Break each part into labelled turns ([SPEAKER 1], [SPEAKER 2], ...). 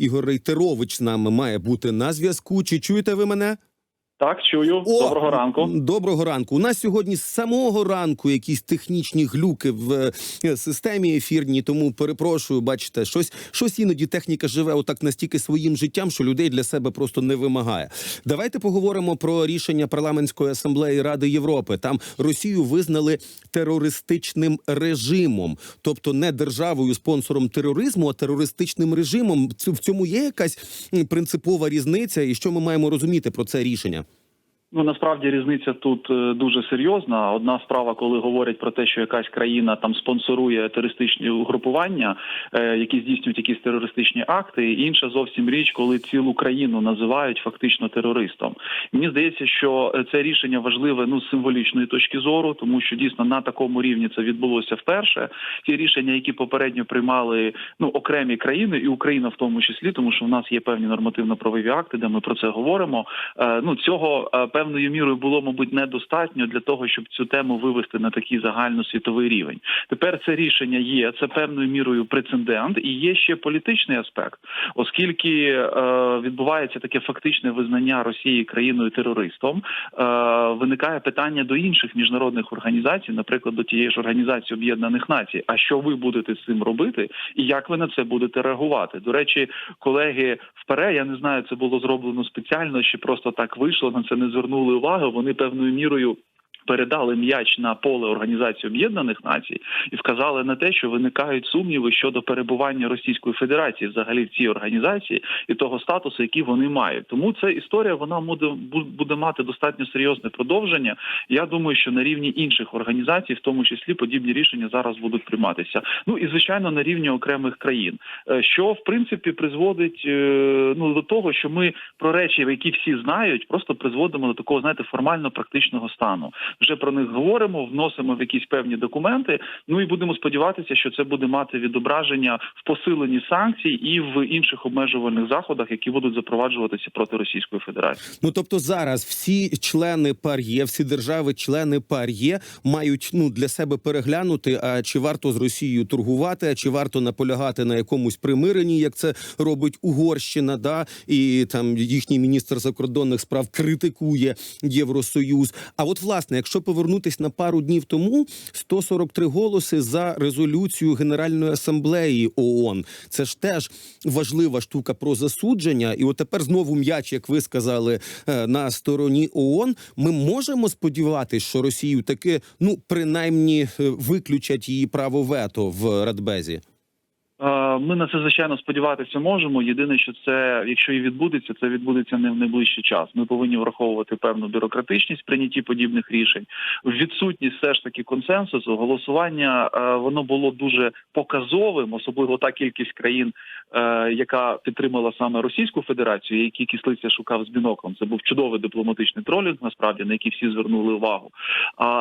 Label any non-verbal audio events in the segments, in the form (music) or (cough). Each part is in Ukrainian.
[SPEAKER 1] Ігор Рейтерович з нами має бути на зв'язку. Чи чуєте ви мене?
[SPEAKER 2] Так, чую.
[SPEAKER 1] О,
[SPEAKER 2] Доброго ранку.
[SPEAKER 1] Доброго ранку. У нас сьогодні з самого ранку якісь технічні глюки в е, системі ефірній. Тому перепрошую, бачите, щось, щось іноді техніка живе отак настільки своїм життям, що людей для себе просто не вимагає. Давайте поговоримо про рішення парламентської асамблеї Ради Європи. Там Росію визнали терористичним режимом, тобто не державою спонсором тероризму, а терористичним режимом. В цьому є якась принципова різниця, і що ми маємо розуміти про це рішення?
[SPEAKER 2] Ну насправді різниця тут е, дуже серйозна. Одна справа, коли говорять про те, що якась країна там спонсорує терористичні угрупування, е, які здійснюють якісь терористичні акти. і Інша зовсім річ, коли цілу країну називають фактично терористом. Мені здається, що е, це рішення важливе ну з символічної точки зору, тому що дійсно на такому рівні це відбулося вперше. Ті рішення, які попередньо приймали ну окремі країни, і Україна в тому числі, тому що в нас є певні нормативно-правові акти, де ми про це говоримо. Ну цього певною мірою було, мабуть, недостатньо для того, щоб цю тему вивести на такий загальносвітовий рівень. Тепер це рішення є. Це певною мірою прецедент, і є ще політичний аспект, оскільки е, відбувається таке фактичне визнання Росії країною терористом. Е, виникає питання до інших міжнародних організацій, наприклад, до тієї ж організації Об'єднаних Націй. А що ви будете з цим робити, і як ви на це будете реагувати? До речі, колеги впере, я не знаю, це було зроблено спеціально, чи просто так вийшло. На це не звернули увагу. Вони певною мірою. Передали м'яч на поле Організації Об'єднаних Націй і вказали на те, що виникають сумніви щодо перебування Російської Федерації взагалі в цій організації і того статусу, який вони мають. Тому ця історія вона буде мати достатньо серйозне продовження. Я думаю, що на рівні інших організацій, в тому числі, подібні рішення зараз будуть прийматися. Ну і звичайно на рівні окремих країн, Е, що в принципі призводить е, ну до того, що ми про речі, які всі знають, просто призводимо до такого, знаєте, формально практичного стану. Вже про них говоримо, вносимо в якісь певні документи. Ну і будемо сподіватися, що це буде мати відображення в посиленні санкцій і в інших обмежувальних заходах, які будуть запроваджуватися проти Російської Федерації.
[SPEAKER 1] Ну тобто зараз всі члени ПАРЄ, всі держави-члени ПАРЄ мають ну для себе переглянути, а чи варто з Росією торгувати, а чи варто наполягати на якомусь примиренні, як це робить Угорщина, да і там їхній міністр закордонних справ критикує Євросоюз. А от власне, якщо повернутись на пару днів тому, 143 голоси за резолюцію Генеральної асамблеї ООН. Це ж теж важлива штука про засудження. І от тепер знову м'яч, як ви сказали, е, на стороні ООН. Ми можемо сподіватися, що Росію таки ну принаймні е, виключать її право вето в Радбезі.
[SPEAKER 2] Е, Ми на це звичайно сподіватися можемо. Єдине, що це, якщо і відбудеться, це відбудеться не в найближчий час. Ми повинні враховувати певну бюрократичність прийнятті подібних рішень. Відсутність все ж таки консенсусу. Голосування е, воно було дуже показовим, особливо та кількість країн, е, яка підтримала саме Російську Федерацію, які кислиця шукав з біноклем. Це був чудовий дипломатичний тролінг, насправді на який всі звернули увагу.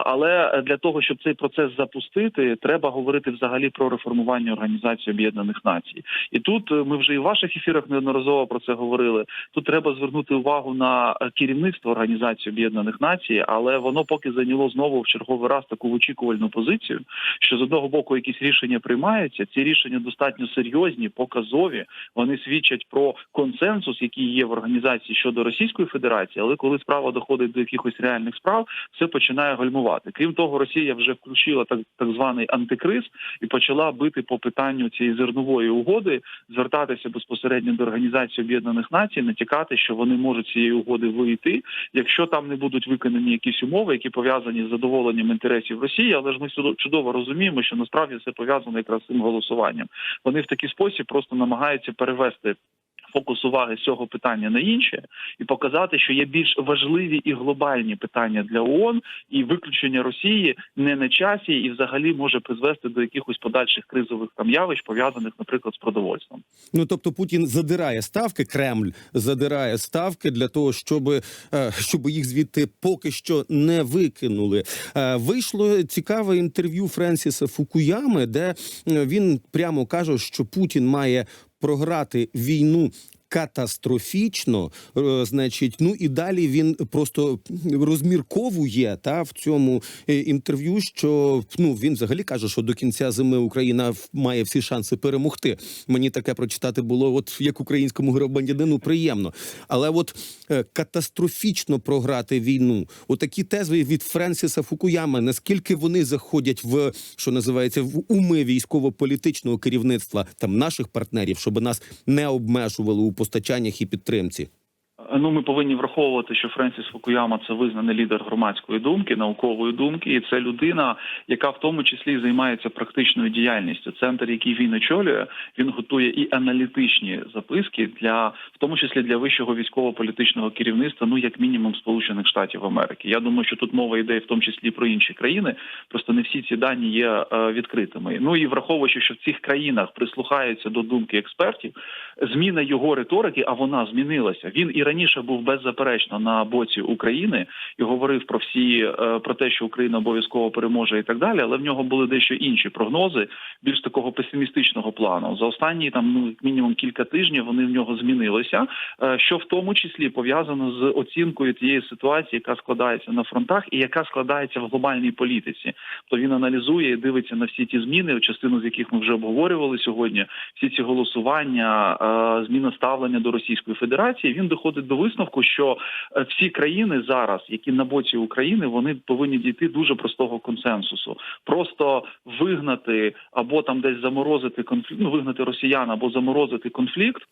[SPEAKER 2] Але для того, щоб цей процес запустити, треба говорити взагалі про реформування організації Об'єднаних Націй. І тут е, ми вже і в ваших ефірах неодноразово про це говорили. Тут треба звернути увагу на е, керівництво організації Об'єднаних Націй, але воно поки зайняло знову в черговий раз таку очікувальну позицію, що з одного боку якісь рішення приймаються. Ці рішення достатньо серйозні, показові. Вони свідчать про консенсус, який є в організації щодо Російської Федерації. Але коли справа доходить до якихось реальних справ, все починає гальмувати. Крім того, Росія вже включила так так званий антикриз і почала бити по питанню цієї зернової угоди, звертатися безпосередньо до організації Об'єднаних Націй, натякати, що вони можуть цієї угоди вийти, якщо там не будуть виконані якісь умови, які пов'язані з задоволенням інтересів Росії. Але ж ми чудово розуміємо, що насправді це пов'язано якраз з цим голосуванням. Вони в такий спосіб просто намагаються перевести. Фокус уваги з цього питання на інше і показати, що є більш важливі і глобальні питання для ООН, і виключення Росії не на часі, і взагалі може призвести до якихось подальших кризових там явищ, пов'язаних, наприклад, з продовольством.
[SPEAKER 1] Ну тобто Путін задирає ставки, Кремль задирає ставки для того, щоб, е, щоб їх звідти поки що не викинули. Е, Вийшло цікаве інтерв'ю Френсіса Фукуями, де е, він прямо каже, що Путін має програти війну катастрофічно. Е, Значить, ну і далі він просто розмірковує та в цьому е, інтерв'ю, що ну він взагалі каже, що до кінця зими Україна має всі шанси перемогти. Мені таке прочитати було, от як українському громадянину, приємно. Але от е, катастрофічно програти війну, отакі тези від Френсіса Фукуяма, наскільки вони заходять в що називається в уми військово-політичного керівництва там наших партнерів, щоб нас не обмежували у постачаннях і підтримці.
[SPEAKER 2] Ну, ми повинні враховувати, що Френсіс Фукуяма це визнаний лідер громадської думки, наукової думки, і це людина, яка в тому числі займається практичною діяльністю. Центр, який він очолює, він готує і аналітичні записки для, в тому числі для вищого військово-політичного керівництва, ну як мінімум Сполучених Штатів Америки. Я думаю, що тут мова йде в тому числі про інші країни. Просто не всі ці дані є е, відкритими. Ну і враховуючи, що в цих країнах прислухаються до думки експертів, зміна його риторики, а вона змінилася. Він і раніше був беззаперечно на боці України і говорив про всі е, про те, що Україна обов'язково переможе і так далі. Але в нього були дещо інші прогнози, більш такого песимістичного плану. За останні там ну мінімум кілька тижнів вони в нього змінилися, е, що в тому числі пов'язано з оцінкою тієї ситуації, яка складається на фронтах, і яка складається в глобальній політиці. То він аналізує і дивиться на всі ті зміни, частину з яких ми вже обговорювали сьогодні. Всі ці голосування, е, зміна ставлення до Російської Федерації. Він доходить до висновку, що е, всі країни зараз, які на боці України, вони повинні дійти дуже простого консенсусу. Просто вигнати або там десь заморозити конфлікт, ну, вигнати росіян або заморозити конфлікт.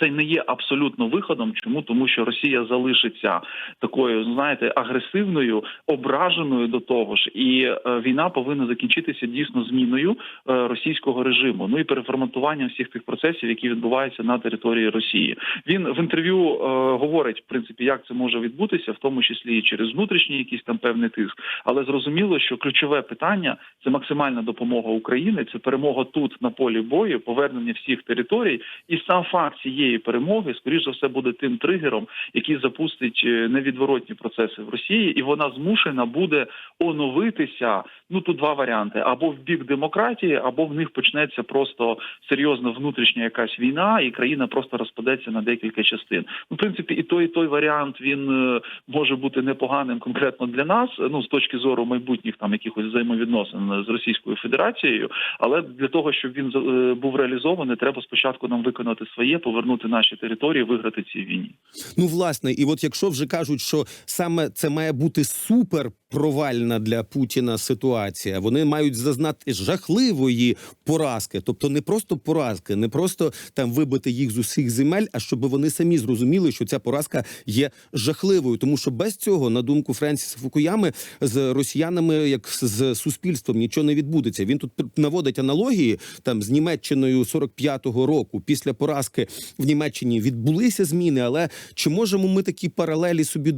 [SPEAKER 2] Це не є абсолютно виходом. Чому тому, що Росія залишиться такою, знаєте, агресивною, ображеною до того ж, і е, війна повинна закінчитися дійсно зміною е, російського режиму. Ну і переформатуванням всіх тих процесів, які відбуваються на території Росії. Він в інтерв'ю е, говорить в принципі, як це може відбутися, в тому числі і через внутрішній якийсь там певний тиск. Але зрозуміло, що ключове питання це максимальна допомога України, це перемога тут на полі бою, повернення всіх територій, і сам факт цієї перемоги, скоріш за все, буде тим тригером, який запустить е, невідворотні процеси в Росії, і вона змушена буде оновитися. Ну тут два варіанти: або в бік демократії, або в них почнеться просто серйозна внутрішня якась війна, і країна просто розпадеться на декілька частин. Ну, в принципі, і той, і той варіант він е, може бути непоганим конкретно для нас. Ну з точки зору майбутніх там якихось взаємовідносин з Російською Федерацією. Але для того, щоб він е, був реалізований, треба спочатку нам виконати своє, повернути наші території, виграти цій війні.
[SPEAKER 1] Ну, власне, і от якщо вже кажуть, що саме це має бути супер провальна для Путіна ситуація, вони мають зазнати жахливої поразки, тобто не просто поразки, не просто там вибити їх з усіх земель, а щоб вони самі зрозуміли, що ця поразка є жахливою, тому що без цього, на думку Френсіса Фукуями, з росіянами, як з суспільством, нічого не відбудеться. Він тут наводить аналогії там з Німеччиною 45-го року. Після поразки в Німеччині відбулися зміни, але чи можемо ми такі паралелі собі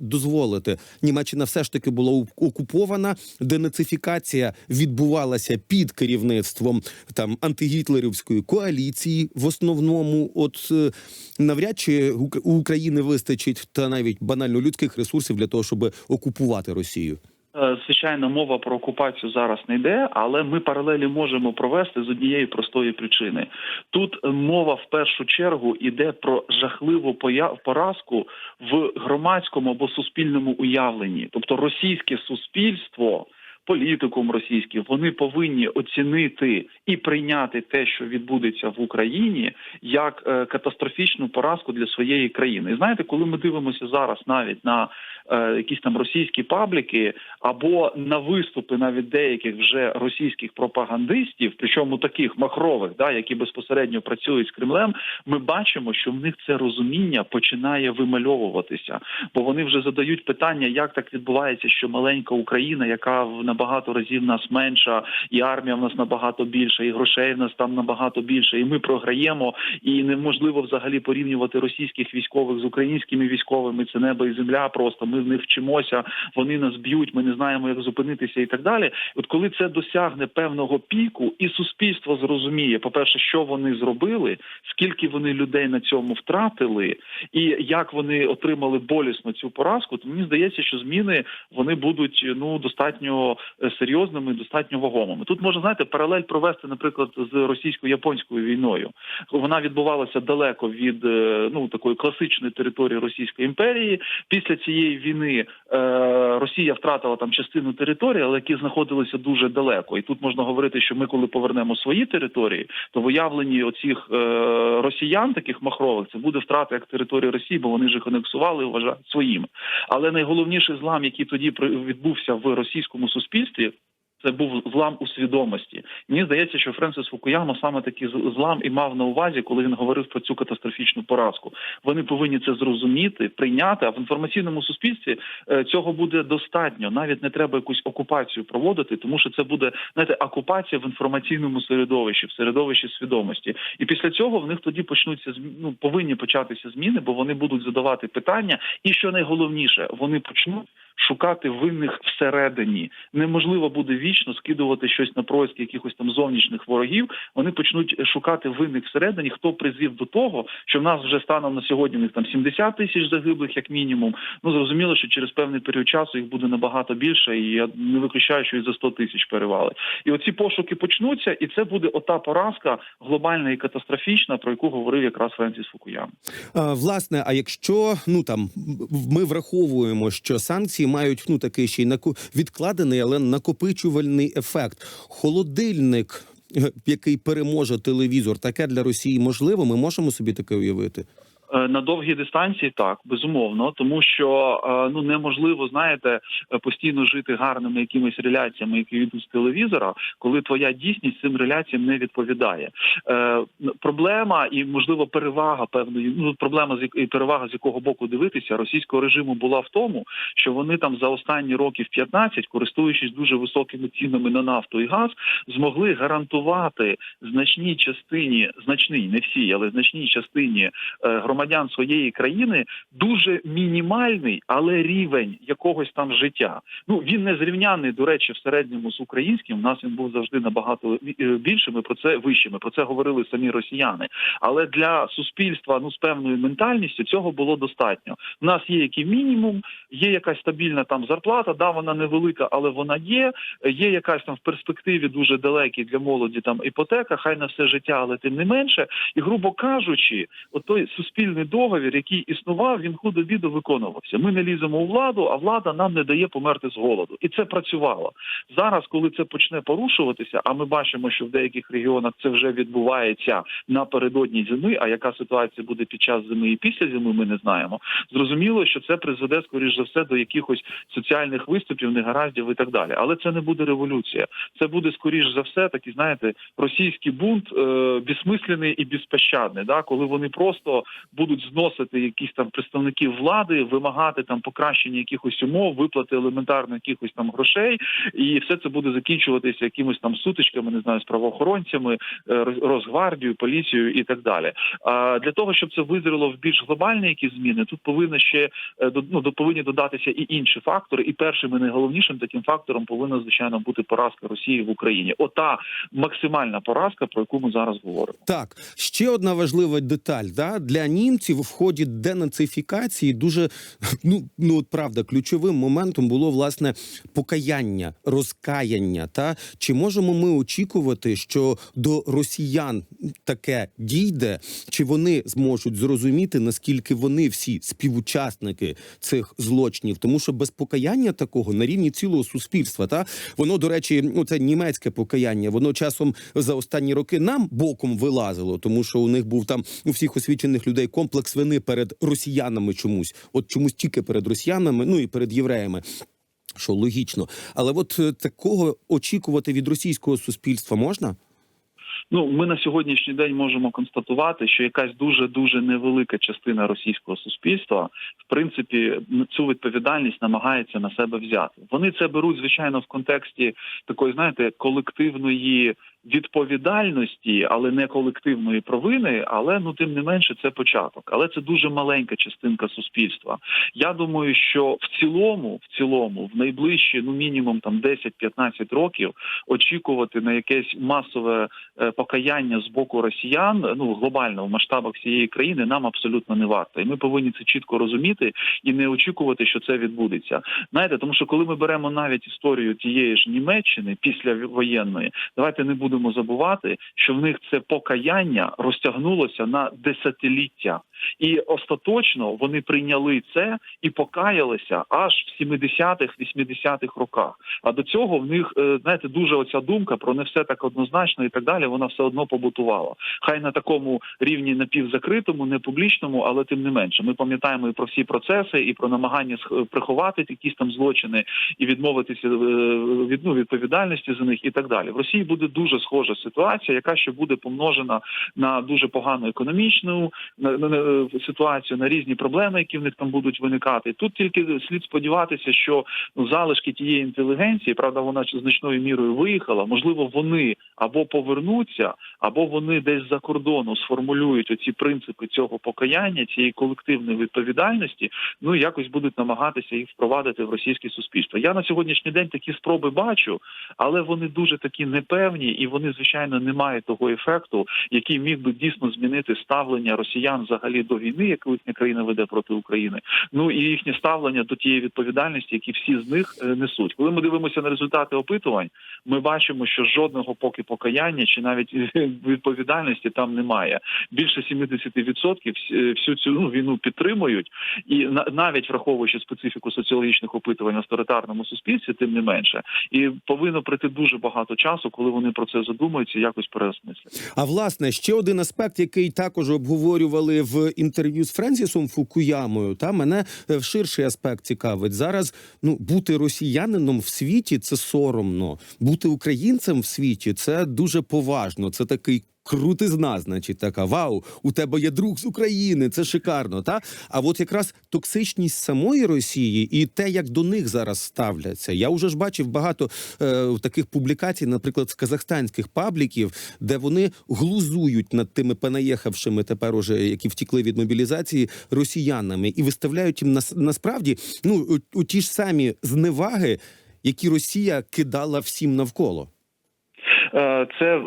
[SPEAKER 1] дозволити? Німеччина все ж таки була у- окупована, денацифікація відбувалася під керівництвом там антигітлерівської коаліції. В основному, от е, навряд чи у України вистачить та навіть банально людських ресурсів для того, щоб окупувати Росію.
[SPEAKER 2] Е, Звичайно, мова про окупацію зараз не йде, але ми паралелі можемо провести з однієї простої причини. Тут мова в першу чергу йде про жахливу поразку в громадському або суспільному уявленні, тобто російське суспільство. Політикум російський вони повинні оцінити і прийняти те, що відбудеться в Україні, як е, катастрофічну поразку для своєї країни. І знаєте, коли ми дивимося зараз навіть на якісь там російські пабліки або на виступи навіть деяких вже російських пропагандистів, причому таких махрових, да, які безпосередньо працюють з Кремлем, ми бачимо, що в них це розуміння починає вимальовуватися, бо вони вже задають питання, як так відбувається, що маленька Україна, яка в набагато разів нас менша, і армія в нас набагато більша, і грошей в нас там набагато більше, і ми програємо, і неможливо взагалі порівнювати російських військових з українськими військовими. Це небо і земля. Просто ми в них вчимося, вони нас б'ють, ми не знаємо, як зупинитися і так далі. От коли це досягне певного піку, і суспільство зрозуміє, по перше, що вони зробили, скільки вони людей на цьому втратили, і як вони отримали болісно цю поразку, то мені здається, що зміни вони будуть ну достатньо е, серйозними, достатньо вагомими. Тут можна знаєте паралель провести, наприклад, з російсько-японською війною. Вона відбувалася далеко від е, ну такої класичної території Російської імперії. Після цієї війни е, Росія втратила там частину території, але які знаходилися дуже далеко. І тут можна говорити, що ми, коли повернемо свої території, то виявлені оцих е, росіян, таких махрових, це буде втрата як території Росії, бо вони ж їх анексували вважають своїми. Але найголовніший злам, який тоді відбувся в російському суспільстві. Це був злам у свідомості. Мені здається, що Френсис Фукуяма саме такий злам і мав на увазі, коли він говорив про цю катастрофічну поразку. Вони повинні це зрозуміти, прийняти. А в інформаційному суспільстві е, цього буде достатньо. Навіть не треба якусь окупацію проводити, тому що це буде знаєте, окупація в інформаційному середовищі, в середовищі свідомості. І після цього в них тоді почнуться ну, повинні початися зміни, бо вони будуть задавати питання. І що найголовніше, вони почнуть. Шукати винних всередині неможливо буде вічно скидувати щось на происки якихось там зовнішніх ворогів. Вони почнуть шукати винних всередині, хто призвів до того, що в нас вже станом на сьогодні них там 70 тисяч загиблих, як мінімум. Ну зрозуміло, що через певний період часу їх буде набагато більше, і я не виключаю, що і за 100 тисяч перевалить. І оці пошуки почнуться, і це буде ота поразка глобальна і катастрофічна, про яку говорив якраз Френсіс Фукуяма.
[SPEAKER 1] Власне, а якщо ну там ми враховуємо, що санкції мають ну такий ще й відкладений, але накопичувальний ефект. Холодильник, е, який переможе телевізор, таке для Росії можливо. Ми можемо собі таке уявити.
[SPEAKER 2] Е, На довгій дистанції так безумовно, тому що е, ну неможливо, знаєте, е, постійно жити гарними якимись реляціями, які йдуть з телевізора, коли твоя дійсність цим реляціям не відповідає. Проблема і можливо перевага певної ну проблема з і перевага з якого боку дивитися російського режиму була в тому, що вони там за останні років 15, користуючись дуже високими цінами на нафту і газ, змогли гарантувати значній частині, значній, не всій, але значній частині е, громадян своєї країни дуже мінімальний, але рівень якогось там життя. Ну він не зрівняний, до речі, в середньому з українським. У нас він був завжди набагато е, більшим. Про це вищими. Про це говорили самі росіяни. Але для суспільства ну з певною ментальністю цього було достатньо. У нас є який мінімум, є якась стабільна там зарплата. Да, вона невелика, але вона є. Є якась там в перспективі дуже далекій для молоді там іпотека, хай на все життя, але тим не менше. І грубо кажучи, от той суспільний договір, який існував, він худо-бідо виконувався. Ми не ліземо у владу, а влада нам не дає померти з голоду, і це працювало зараз. Коли це почне порушуватися, а ми бачимо, що в деяких регіонах це вже відбувається напередодні зими. А яка ситуація буде під час зими і після зими, ми не знаємо. Зрозуміло, що це призведе скоріш за все до якихось соціальних виступів, негараздів і так далі. Але це не буде революція. Це буде скоріш за все такий, знаєте, російський бунт е, безсмислений і безпощадний. Да, коли вони просто будуть зносити якісь там представників влади, вимагати там покращення якихось умов, виплати елементарно якихось там грошей, і все це буде закінчуватися якимось там сутичками, не знаю, з правоохоронцями, е, Росгвардією, поліцією і так далі. А для того, щоб це визріло в більш глобальні якісь зміни, тут повинно ще е, ну, повинні додатися і інші фактори. І першим і найголовнішим таким фактором повинна звичайно бути поразка Росії в Україні. Ота максимальна поразка, про яку ми зараз говоримо.
[SPEAKER 1] Так, ще одна важлива деталь. Да? Для німців в ході денацифікації дуже (laughs) ну, ну от правда, ключовим моментом було власне покаяння, розкаяння. Та чи можемо ми очікувати, що до росіян таке дійде, чи вони зможуть зрозуміти, наскільки вони всі співучасники цих злочинів? Тому що без покаяння такого на рівні цілого суспільства, та воно до речі, ну це німецьке покаяння. Воно часом за останні роки нам боком вилазило, тому що у них був там у всіх освічених людей комплекс вини перед росіянами чомусь, от чомусь тільки перед росіянами, ну і перед євреями. Що логічно, але от е, такого очікувати від російського суспільства можна?
[SPEAKER 2] Ну, ми на сьогоднішній день можемо констатувати, що якась дуже дуже невелика частина російського суспільства, в принципі, цю відповідальність намагається на себе взяти. Вони це беруть звичайно в контексті такої, знаєте, колективної відповідальності, але не колективної провини. Але ну тим не менше, це початок. Але це дуже маленька частинка суспільства. Я думаю, що в цілому, в цілому, в найближчі ну мінімум там 10-15 років очікувати на якесь масове е, покаяння з боку росіян, ну глобально в масштабах всієї країни, нам абсолютно не варто. І ми повинні це чітко розуміти і не очікувати, що це відбудеться. Знаєте, тому що коли ми беремо навіть історію тієї ж Німеччини після воєнної, давайте не будемо забувати, що в них це покаяння розтягнулося на десятиліття. І остаточно вони прийняли це і покаялися аж в 70-х, 80-х роках. А до цього в них е, знаєте дуже оця думка про не все так однозначно і так далі. Вона все одно побутувала. Хай на такому рівні напівзакритому, не публічному, але тим не менше. Ми пам'ятаємо і про всі процеси, і про намагання сх- приховати якісь там злочини і відмовитися е, від ну, відповідальності за них, і так далі. В Росії буде дуже схожа ситуація, яка ще буде помножена на дуже погану економічну на, на, на, е, ситуацію, на різні проблеми, які в них там будуть виникати. Тут тільки слід сподіватися, що ну, залишки тієї інтелігенції, правда, вона значною мірою виїхала. Можливо, вони або повернуться, або вони десь за кордону сформулюють оці принципи цього покаяння, цієї колективної відповідальності. Ну якось будуть намагатися їх впровадити в російське суспільство. Я на сьогоднішній день такі спроби бачу, але вони дуже такі непевні, і вони звичайно не мають того ефекту, який міг би дійсно змінити ставлення росіян взагалі до війни, яку їхня країна веде проти України. Ну і їхнє ставлення до тієї відповідальності, які всі з них е, несуть. Коли ми дивимося на результати опитувань, ми бачимо, що жодного поки покаяння чи навіть е, відповідальності там немає. Більше 70% всю цю ну, війну підтримують, і на- навіть враховуючи специфіку соціологічних опитувань в авторитарному суспільстві, тим не менше, і повинно пройти дуже багато часу, коли вони про це задумаються, якось переосмислять.
[SPEAKER 1] А власне ще один аспект, який також обговорювали в інтерв'ю з Френсісом Фукуямою, та мене в ширший аспект цікавить. Зараз ну бути росіянином в світі це соромно, бути українцем в світі це дуже поважно. Це такий. Крутизна, значить, така вау, у тебе є друг з України, це шикарно. Та а от якраз токсичність самої Росії і те, як до них зараз ставляться. Я вже ж бачив багато е, таких публікацій, наприклад, з казахстанських пабліків, де вони глузують над тими понаїхавшими тепер уже, які втікли від мобілізації, росіянами, і виставляють їм нас, насправді ну у ті ж самі зневаги, які Росія кидала всім навколо.
[SPEAKER 2] Е, Це е,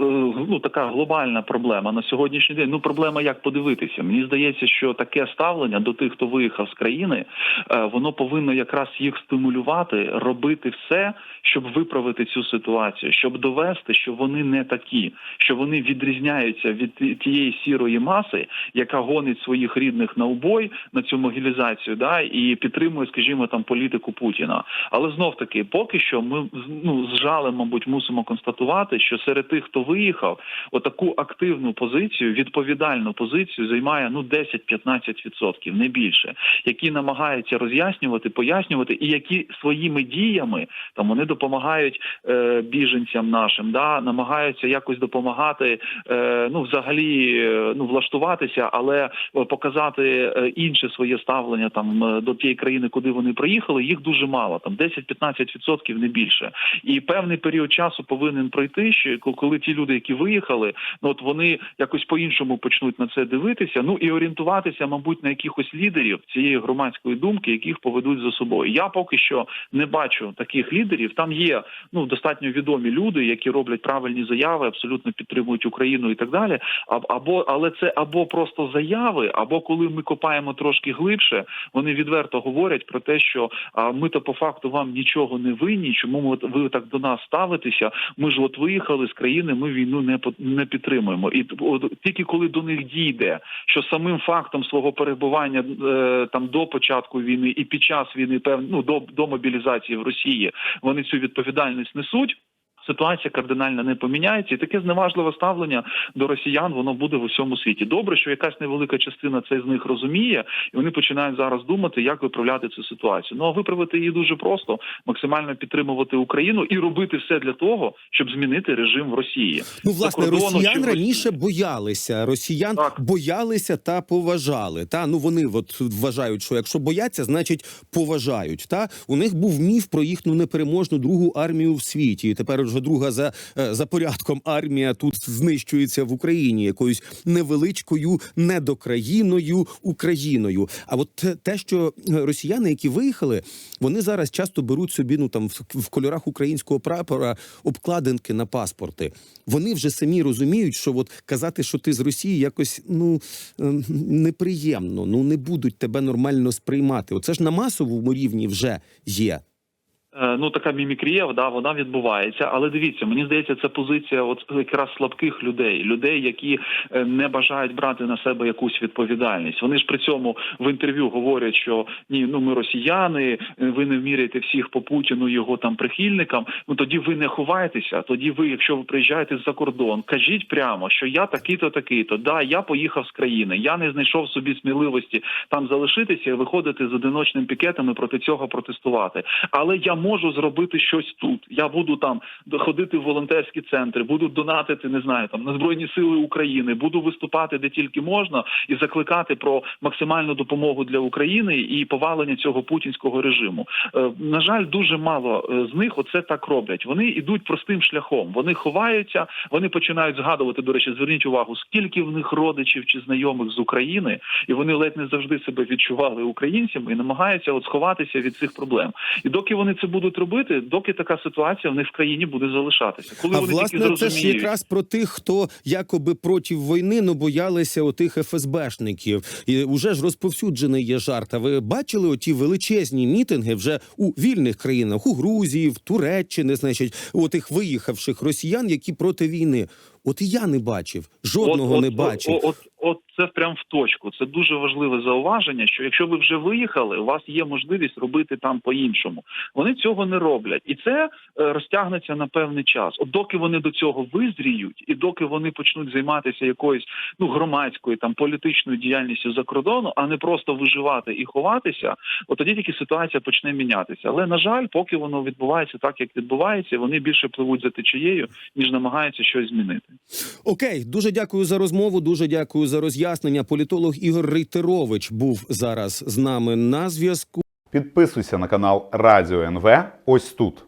[SPEAKER 2] ну така глобальна проблема на сьогоднішній день. Ну проблема як подивитися. Мені здається, що таке ставлення до тих, хто виїхав з країни, е, воно повинно якраз їх стимулювати, робити все, щоб виправити цю ситуацію, щоб довести, що вони не такі, що вони відрізняються від тієї сірої маси, яка гонить своїх рідних на убой на цю могілізацію, да і підтримує, скажімо, там політику Путіна. Але знов таки, поки що, ми ну з жалем, мабуть, мусимо констатувати, що серед тих, хто виїхав, отаку активну позицію, відповідальну позицію займає ну 10-15%, не більше, які намагаються роз'яснювати, пояснювати, і які своїми діями там вони допомагають е, біженцям нашим, да намагаються якось допомагати, е, ну взагалі е, ну влаштуватися, але е, показати е, інше своє ставлення там е, до тієї країни, куди вони приїхали. Їх дуже мало, там 10-15% не більше. І певний період часу повинен пройти, що коли ті люди, які виїхали, ну от вони якось по-іншому почнуть на це дивитися. Ну і орієнтуватися, мабуть, на якихось лідерів цієї громадської думки, яких поведуть за собою. Я поки що не бачу таких лідерів. Там є ну достатньо відомі люди, які роблять правильні заяви, абсолютно підтримують Україну і так далі. Або але це або просто заяви, або коли ми копаємо трошки глибше, вони відверто говорять про те, що ми то по факту вам нічого не винні. Чому ви так до нас ставитеся? Ми ж от виїхали з країни, ми війну не не підтримуємо. І тільки коли до них дійде, що самим фактом свого перебування е, там до початку війни і під час війни певну до, до мобілізації в Росії вони цю відповідальність несуть. Ситуація кардинально не поміняється, і таке зневажливе ставлення до росіян воно буде в усьому світі. Добре, що якась невелика частина це з них розуміє, і вони починають зараз думати, як виправляти цю ситуацію. Ну а виправити її дуже просто максимально підтримувати Україну і робити все для того, щоб змінити режим в Росії.
[SPEAKER 1] Ну, власне,
[SPEAKER 2] кордону
[SPEAKER 1] росіян раніше боялися. Росіян
[SPEAKER 2] Так.
[SPEAKER 1] боялися та поважали. Та ну вони от вважають, що якщо бояться, значить поважають. Та у них був міф про їхню непереможну другу армію в світі. І тепер вже друга за, е, за порядком армія тут знищується в Україні якоюсь невеличкою недокраїною Україною. А от те- що росіяни, які виїхали, вони зараз часто беруть собі ну там в, в кольорах українського прапора обкладинки на паспорти. Вони вже самі розуміють, що от казати, що ти з Росії, якось ну ем, неприємно. Ну не будуть тебе нормально сприймати. Оце ж на масовому рівні вже є.
[SPEAKER 2] Е, Ну, така мімікрія, да, вона відбувається. Але дивіться, мені здається, це позиція от якраз слабких людей, людей, які е, не бажають брати на себе якусь відповідальність. Вони ж при цьому в інтерв'ю говорять, що ні, ну ми росіяни, е, ви не вміряєте всіх по Путіну його там прихильникам. Ну тоді ви не ховайтеся. Тоді ви, якщо ви приїжджаєте за кордон, кажіть прямо, що я такий-то, такий-то. Да, я поїхав з країни. Я не знайшов собі сміливості там залишитися і виходити з одиночним пікетом і проти цього протестувати. Але я можу зробити щось тут. Я буду там ходити в волонтерські центри, буду донатити, не знаю, там на збройні сили України, буду виступати де тільки можна і закликати про максимальну допомогу для України і повалення цього путінського режиму. Е, на жаль, дуже мало е, з них оце так роблять. Вони йдуть простим шляхом. Вони ховаються, вони починають згадувати. До речі, зверніть увагу, скільки в них родичів чи знайомих з України, і вони ледь не завжди себе відчували українцями і намагаються от сховатися від цих проблем. І доки вони це будуть робити, доки така ситуація в них в країні буде залишатися. Коли
[SPEAKER 1] а
[SPEAKER 2] вони
[SPEAKER 1] власне,
[SPEAKER 2] тільки
[SPEAKER 1] це ж якраз про тих, хто якоби проти війни, ну боялися отих ФСБшників. І вже ж розповсюджений є жарт. А ви бачили оті величезні мітинги вже у вільних країнах, у Грузії, в Туреччині, значить, у тих виїхавших росіян, які проти війни. От і я не бачив, жодного
[SPEAKER 2] от,
[SPEAKER 1] не
[SPEAKER 2] от,
[SPEAKER 1] бачив.
[SPEAKER 2] От, от, от це прям в точку. Це дуже важливе зауваження. Що якщо ви вже виїхали, у вас є можливість робити там по-іншому. Вони цього не роблять, і це е, розтягнеться на певний час. От доки вони до цього визріють, і доки вони почнуть займатися якоюсь ну громадською там політичною діяльністю за кордону, а не просто виживати і ховатися, от тоді тільки ситуація почне мінятися. Але на жаль, поки воно відбувається так, як відбувається, вони більше пливуть за течією, ніж намагаються щось змінити.
[SPEAKER 1] Окей, дуже дякую за розмову. Дуже дякую за роз'яснення. Політолог Ігор Рейтерович був зараз з нами на зв'язку.
[SPEAKER 3] Підписуйся на канал Радіо НВ ось тут.